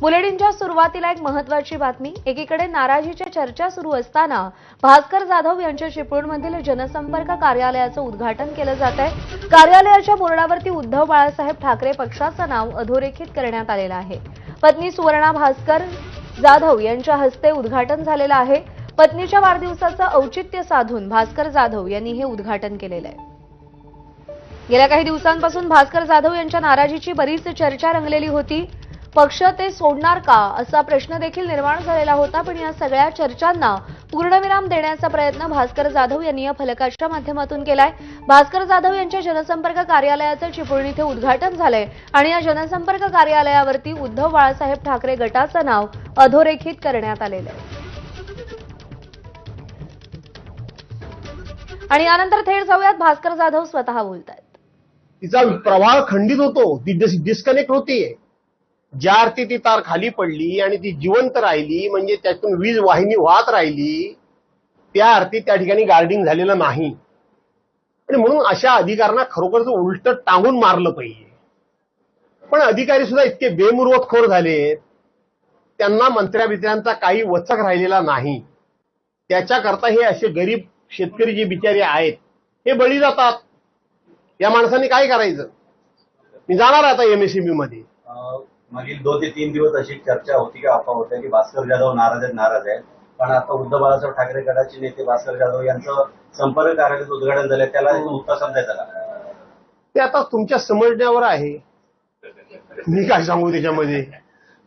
बुलेटिनच्या सुरुवातीला एक महत्वाची बातमी. एकीकडे नाराजीच्या चर्चा सुरू असताना भास्कर जाधव यांच्या चिपळूणमधील जनसंपर्क कार्यालयाचं उद्घाटन केलं जात आहे. कार्यालयाच्या बोर्डावरती उद्धव बाळासाहेब ठाकरे पक्षाचं नाव अधोरेखित करण्यात आलेलं आहे. पत्नी सुवर्णा भास्कर जाधव यांच्या हस्ते उद्घाटन झालेलं आहे. पत्नीच्या वाढदिवसाचं औचित्य साधून भास्कर जाधव यांनी हे उद्घाटन केलेलं आहे. गेल्या काही दिवसांपासून भास्कर जाधव यांच्या नाराजीची बरीच चर्चा रंगलेली होती. पक्ष ते सोडणार का असा प्रश्न देखील निर्माण झालेला होता पण या सगळ्या चर्चांना पूर्णविराम देण्याचा प्रयत्न भास्कर जाधव यांनी या फलकाच्या माध्यमातून केलाय. भास्कर जाधव यांच्या जनसंपर्क कार्यालयाचं चिपळूण इथे उद्घाटन झालंय आणि या जनसंपर्क कार्यालयावरती उद्धव बाळासाहेब ठाकरे गटाचं नाव अधोरेखित करण्यात आलेलं आहे. आणि यानंतर थेट जाऊयात भास्कर जाधव स्वतः बोलतात तिचा प्रवाह खंडित होतो. डिस्कनेक्ट होतीये. ज्या अर्थी ती तार खाली पडली आणि ती जिवंत राहिली म्हणजे त्यातून वीज वाहिनी वाहत राहिली त्या अर्थी त्या ठिकाणी गार्डिंग झालेलं नाही. आणि म्हणून अशा अधिकाऱ्यांना खरोखरच उलट टांगून मारलं पाहिजे. पण अधिकारी सुद्धा इतके बेमुरवतखोर झालेत. त्यांना मंत्र्याबित्र्यांचा काही वचक राहिलेला नाही. त्याच्याकरता हे असे गरीब शेतकरी जे बिचारे आहेत हे बळी जातात. या माणसाने काय करायचं? मी जाणार आता एमएसएमबी मध्ये. मागील दोन ते तीन दिवस अशी चर्चा होती की अफवा होत्या की भास्कर जाधव नाराज आहेत नाराज आहेत. पण आता उद्धव बाळासाहेब ठाकरे गटाचे नेते भास्कर जाधव यांचं संपर्क कार्यालयाचं उद्घाटन झालं त्याला उत्तर समजायचा का? ते आता तुमच्या समजण्यावर आहे. मी काय सांगू त्याच्यामध्ये?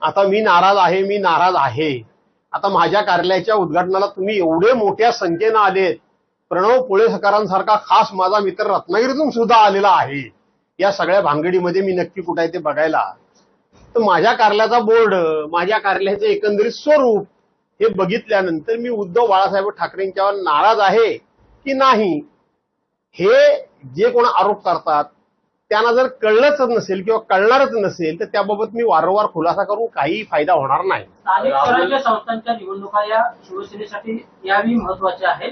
आता मी नाराज आहे मी नाराज आहे. आता माझ्या कार्यालयाच्या उद्घाटनाला तुम्ही एवढे मोठ्या संख्येनं आलेत. प्रणव पुळेसकरांसारखा खास माझा मित्र रत्नागिरीतून सुद्धा आलेला आहे. या सगळ्या भानगडीमध्ये मी नक्की कुठे आहे ते बघायला. तर माझ्या कार्यालयाचा बोर्ड माझ्या कार्यालयाचं एकंदरीत स्वरूप हे बघितल्यानंतर मी उद्धव बाळासाहेब ठाकरेंच्यावर नाराज आहे की नाही? हे जे कोण आरोप करतात त्यांना जर कळलंच नसेल किंवा कळणारच नसेल तर त्याबाबत मी वारंवार खुलासा करून काही फायदा होणार नाही. स्थानिक स्वराज्य संस्थांच्या निवडणुका या शिवसेनेसाठी याही महत्त्वाच्या आहेत.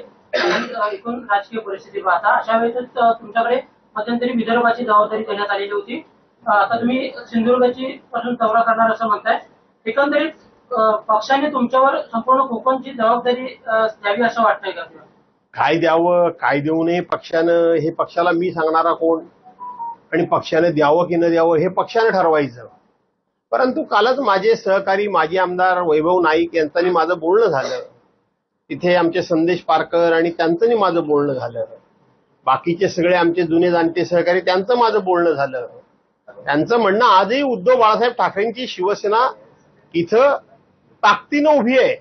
एकूण राजकीय परिस्थिती पाहता अशा वेळेस तुमच्याकडे मध्यंतरी विदर्भाची जबाबदारी देण्यात आलेली होती. आता तुम्ही सिंधुदुर्गची पासून दौरा करणार असं म्हणताय. एकंदरीत पक्षाने तुमच्यावर संपूर्ण कोकणची जबाबदारी द्यावी असं वाटतंय का काय द्यावं काय देऊ नये पक्षानं हे पक्षाला मी सांगणारा कोण? आणि पक्षाने द्यावं की न द्यावं हे पक्षाने ठरवायचं. परंतु कालच माझे सहकारी माजी आमदार वैभव नाईक यांचानी माझं बोलणं झालं. तिथे आमचे संदेश पारकर आणि त्यांचं माझं बोलणं झालं. बाकीचे सगळे आमचे जुने जाणते सहकारी त्यांचं माझं बोलणं झालं. त्यांचं म्हणणं आजही उद्धव बाळासाहेब ठाकरेंची शिवसेना इथं ताकदीनं उभी आहे.